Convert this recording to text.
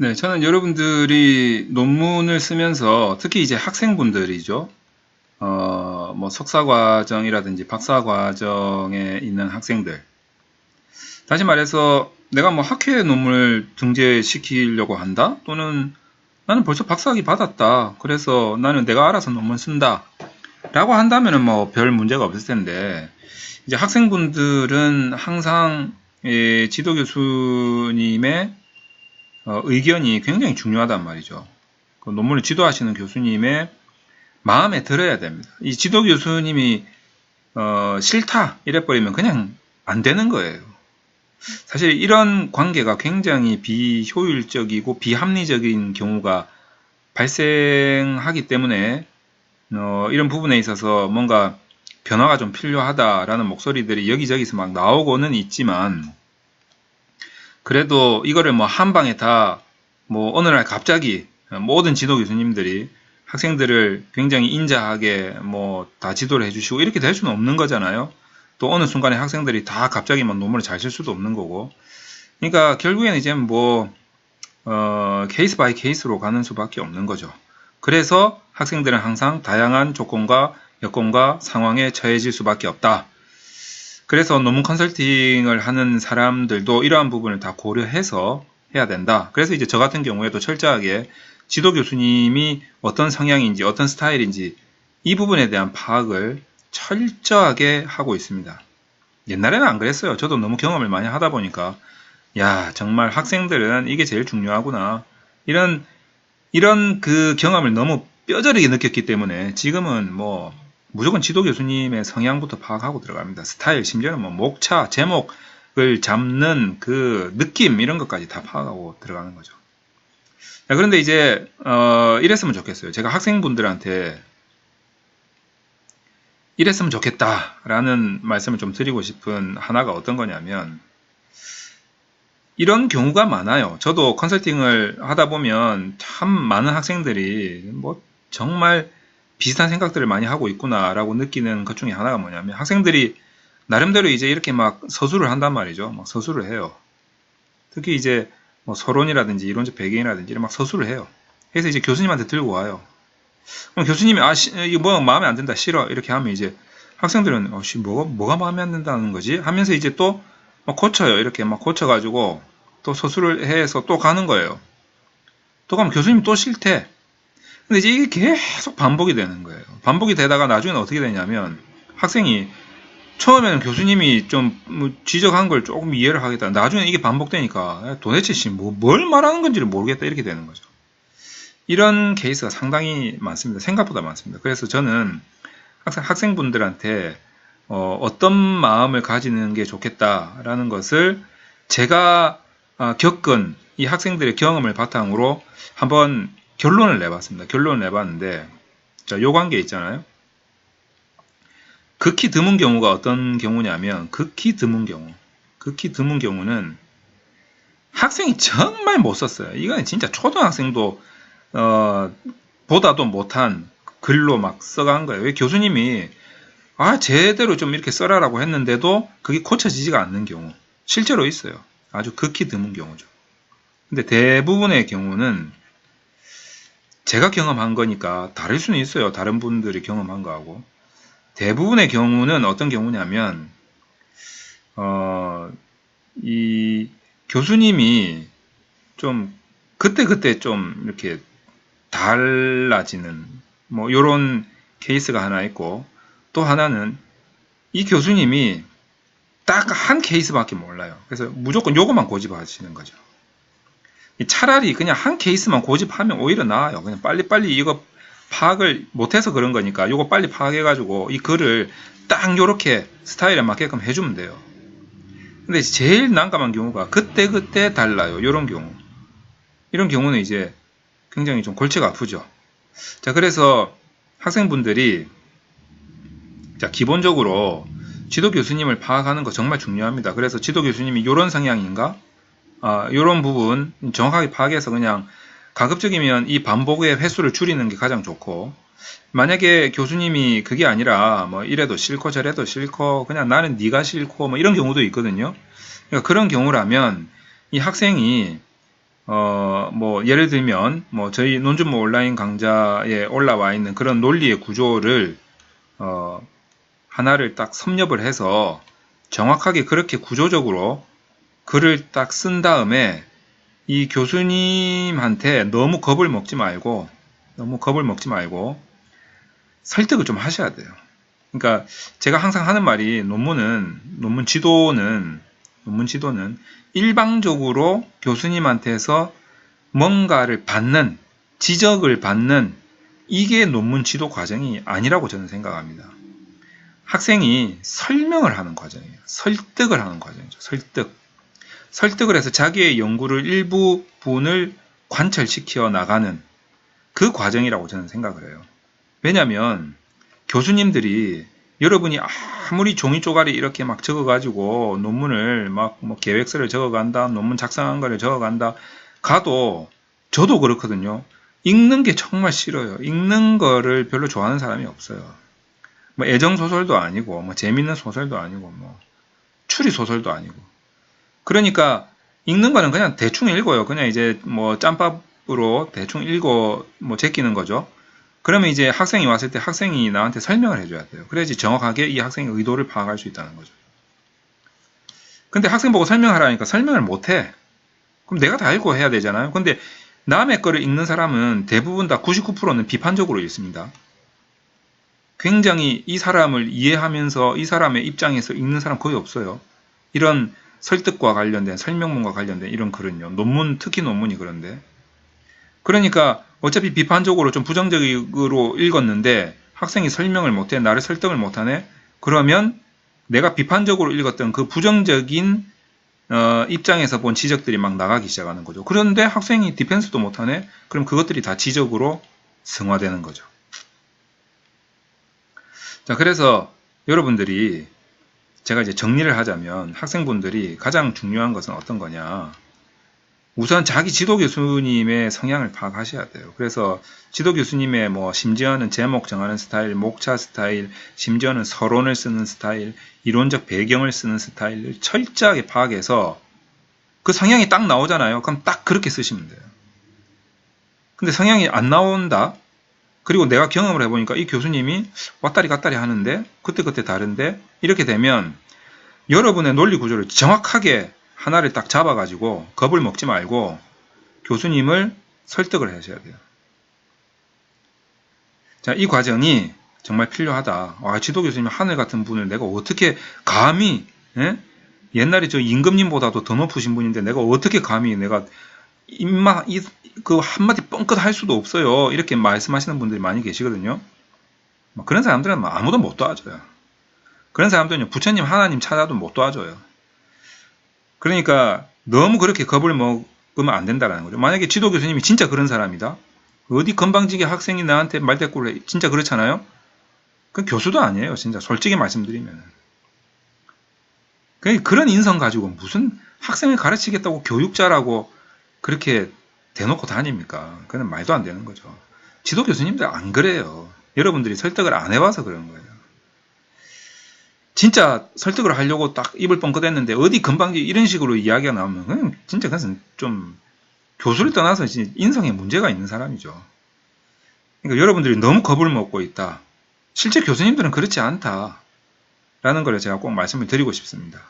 네, 저는 여러분들이 논문을 쓰면서 특히 이제 학생분들이죠. 어, 뭐 석사 과정이라든지 박사 과정에 있는 학생들. 다시 말해서 내가 뭐 학회 논문을 등재시키려고 한다? 또는 나는 벌써 박사학위 받았다. 그래서 나는 내가 알아서 논문 쓴다. 라고 한다면은 뭐 별 문제가 없을 텐데, 이제 학생분들은 항상 예, 지도 교수님의 어, 의견이 굉장히 중요하단 말이죠. 그 논문을 지도하시는 교수님의 마음에 들어야 됩니다. 이 지도 교수님이 어, 싫다 이래버리면 그냥 안 되는 거예요. 사실 이런 관계가 굉장히 비효율적이고 비합리적인 경우가 발생하기 때문에 어, 이런 부분에 있어서 뭔가 변화가 좀 필요하다라는 목소리들이 여기저기서 막 나오고는 있지만 그래도 이거를 뭐 한 방에 다 뭐 어느 날 갑자기 모든 지도 교수님들이 학생들을 굉장히 인자하게 뭐 다 지도를 해주시고 이렇게 될 수는 없는 거잖아요. 또 어느 순간에 학생들이 다 갑자기 막 논문을 잘 쓸 수도 없는 거고. 그러니까 결국에는 이제 뭐 어, 케이스 바이 케이스로 가는 수밖에 없는 거죠. 그래서 학생들은 항상 다양한 조건과 여건과 상황에 처해질 수밖에 없다. 그래서 논문 컨설팅을 하는 사람들도 이러한 부분을 다 고려해서 해야 된다. 그래서 이제 저 같은 경우에도 철저하게 지도 교수님이 어떤 성향인지 어떤 스타일인지 이 부분에 대한 파악을 철저하게 하고 있습니다. 옛날에는 안 그랬어요. 저도 너무 경험을 많이 하다 보니까 야 정말 학생들은 이게 제일 중요하구나 이런 이런 그 경험을 너무 뼈저리게 느꼈기 때문에 지금은 뭐 무조건 지도 교수님의 성향부터 파악하고 들어갑니다. 스타일 심지어는 뭐 목차 제목을 잡는 그 느낌 이런 것까지 다 파악하고 들어가는 거죠. 자, 그런데 이제 어, 이랬으면 좋겠어요. 제가 학생분들한테 이랬으면 좋겠다라는 말씀을 좀 드리고 싶은 하나가 어떤 거냐면 이런 경우가 많아요. 저도 컨설팅을 하다 보면 참 많은 학생들이 뭐 정말 비슷한 생각들을 많이 하고 있구나라고 느끼는 것 중에 하나가 뭐냐면 학생들이 나름대로 이제 이렇게 막 서술을 한단 말이죠. 막 서술을 해요. 특히 이제 뭐 서론이라든지 이론적 배경이라든지 막 서술을 해요. 그래서 이제 교수님한테 들고 와요. 그럼 교수님이 아 시, 이거 뭐 마음에 안 든다 싫어 이렇게 하면 이제 학생들은 어, 씨, 뭐가 뭐가 마음에 안 든다는 거지 하면서 이제 또 막 고쳐요. 이렇게 막 고쳐가지고 또 서술을 해서 또 가는 거예요. 또 가면 교수님 또 싫대. 근데 이제 이게 계속 반복이 되는 거예요. 반복이 되다가 나중에는 어떻게 되냐면 학생이 처음에는 교수님이 좀뭐 지적한 걸 조금 이해를 하겠다. 나중에 이게 반복되니까 도대체 씨, 뭐, 뭘 말하는 건지를 모르겠다. 이렇게 되는 거죠. 이런 케이스가 상당히 많습니다. 생각보다 많습니다. 그래서 저는 학생, 학생분들한테 어, 어떤 마음을 가지는 게 좋겠다라는 것을 제가 아, 겪은 이 학생들의 경험을 바탕으로 한번 결론을 내봤습니다. 결론을 내봤는데, 자, 요 관계 있잖아요. 극히 드문 경우가 어떤 경우냐면, 극히 드문 경우. 극히 드문 경우는 학생이 정말 못 썼어요. 이건 진짜 초등학생도, 어, 보다도 못한 글로 막 써간 거예요. 왜 교수님이, 아, 제대로 좀 이렇게 써라라고 했는데도 그게 고쳐지지가 않는 경우. 실제로 있어요. 아주 극히 드문 경우죠. 근데 대부분의 경우는 제가 경험한 거니까 다를 수는 있어요. 다른 분들이 경험한 거하고. 대부분의 경우는 어떤 경우냐면, 어, 이 교수님이 좀 그때 그때 좀 이렇게 달라지는 뭐 요런 케이스가 하나 있고 또 하나는 이 교수님이 딱 한 케이스밖에 몰라요. 그래서 무조건 요것만 고집하시는 거죠. 차라리 그냥 한 케이스만 고집하면 오히려 나아요. 그냥 빨리빨리 이거 파악을 못해서 그런 거니까 요거 빨리 파악해가지고 이 글을 딱 요렇게 스타일에 맞게끔 해주면 돼요. 근데 제일 난감한 경우가 그때그때 달라요. 요런 경우. 이런 경우는 이제 굉장히 좀 골치가 아프죠. 자, 그래서 학생분들이 자, 기본적으로 지도 교수님을 파악하는 거 정말 중요합니다. 그래서 지도 교수님이 이런 성향인가? 아, 이런 부분 정확하게 파악해서 그냥 가급적이면 이 반복의 횟수를 줄이는 게 가장 좋고 만약에 교수님이 그게 아니라 뭐 이래도 싫고 저래도 싫고 그냥 나는 네가 싫고 뭐 이런 경우도 있거든요. 그러니까 그런 경우라면 이 학생이 어, 뭐, 예를 들면, 뭐, 저희 논준모 온라인 강좌에 올라와 있는 그런 논리의 구조를, 어, 하나를 딱 섭렵을 해서 정확하게 그렇게 구조적으로 글을 딱 쓴 다음에 이 교수님한테 너무 겁을 먹지 말고, 너무 겁을 먹지 말고, 설득을 좀 하셔야 돼요. 그러니까 제가 항상 하는 말이 논문은, 논문 지도는, 논문 지도는 일방적으로 교수님한테서 뭔가를 받는, 지적을 받는 이게 논문 지도 과정이 아니라고 저는 생각합니다. 학생이 설명을 하는 과정이에요. 설득을 하는 과정이죠. 설득. 설득을 해서 자기의 연구를 일부 분을 관철시켜 나가는 그 과정이라고 저는 생각을 해요. 왜냐하면 교수님들이 여러분이 아무리 종이 쪼가리 이렇게 막 적어가지고 논문을 막 뭐 계획서를 적어간다, 논문 작성한 거를 적어간다 가도 저도 그렇거든요. 읽는 게 정말 싫어요. 읽는 거를 별로 좋아하는 사람이 없어요. 뭐 애정 소설도 아니고 뭐 재밌는 소설도 아니고 뭐 추리 소설도 아니고 그러니까 읽는 거는 그냥 대충 읽어요. 그냥 이제 뭐 짬밥으로 대충 읽어 뭐 제끼는 거죠. 그러면 이제 학생이 왔을 때 학생이 나한테 설명을 해줘야 돼요. 그래야지 정확하게 이 학생의 의도를 파악할 수 있다는 거죠. 근데 학생 보고 설명하라니까 설명을 못해. 그럼 내가 다 읽고 해야 되잖아요. 근데 남의 거를 읽는 사람은 대부분 다 99%는 비판적으로 읽습니다. 굉장히 이 사람을 이해하면서 이 사람의 입장에서 읽는 사람 거의 없어요. 이런 설득과 관련된 설명문과 관련된 이런 글은요. 논문 특히 논문이 그런데 그러니까 어차피 비판적으로 좀 부정적으로 읽었는데 학생이 설명을 못해 나를 설득을 못하네 그러면 내가 비판적으로 읽었던 그 부정적인 어, 입장에서 본 지적들이 막 나가기 시작하는 거죠. 그런데 학생이 디펜스도 못하네 그럼 그것들이 다 지적으로 승화되는 거죠. 자 그래서 여러분들이 제가 이제 정리를 하자면 학생분들이 가장 중요한 것은 어떤 거냐 우선 자기 지도 교수님의 성향을 파악하셔야 돼요. 그래서 지도 교수님의 뭐 심지어는 제목 정하는 스타일, 목차 스타일, 심지어는 서론을 쓰는 스타일, 이론적 배경을 쓰는 스타일을 철저하게 파악해서 그 성향이 딱 나오잖아요. 그럼 딱 그렇게 쓰시면 돼요. 근데 성향이 안 나온다? 그리고 내가 경험을 해보니까 이 교수님이 왔다리 갔다리 하는데 그때그때 다른데 이렇게 되면 여러분의 논리 구조를 정확하게 하나를 딱 잡아가지고 겁을 먹지 말고 교수님을 설득을 하셔야 돼요. 자, 이 과정이 정말 필요하다. 와, 지도 교수님 하늘 같은 분을 내가 어떻게 감히, 예? 옛날에 저 임금님보다도 더 높으신 분인데 내가 어떻게 감히 내가 입마, 이, 그 한마디 뻥끗 할 수도 없어요. 이렇게 말씀하시는 분들이 많이 계시거든요. 뭐 그런 사람들은 뭐 아무도 못 도와줘요. 그런 사람들은 부처님 하나님 찾아도 못 도와줘요. 그러니까 너무 그렇게 겁을 먹으면 안 된다는 거죠. 만약에 지도 교수님이 진짜 그런 사람이다. 어디 건방지게 학생이 나한테 말대꾸를 해. 진짜 그렇잖아요. 그 교수도 아니에요. 진짜 솔직히 말씀드리면. 그런 인성 가지고 무슨 학생을 가르치겠다고 교육자라고 그렇게 대놓고 다닙니까? 그건 말도 안 되는 거죠. 지도 교수님들 안 그래요. 여러분들이 설득을 안 해봐서 그런 거예요. 진짜 설득을 하려고 딱 입을 뻥끗했는데 어디 금방지 이런 식으로 이야기가 나오면 그냥 진짜 그것은 좀 교수를 떠나서 인성에 문제가 있는 사람이죠. 그러니까 여러분들이 너무 겁을 먹고 있다. 실제 교수님들은 그렇지 않다. 라는 걸 제가 꼭 말씀을 드리고 싶습니다.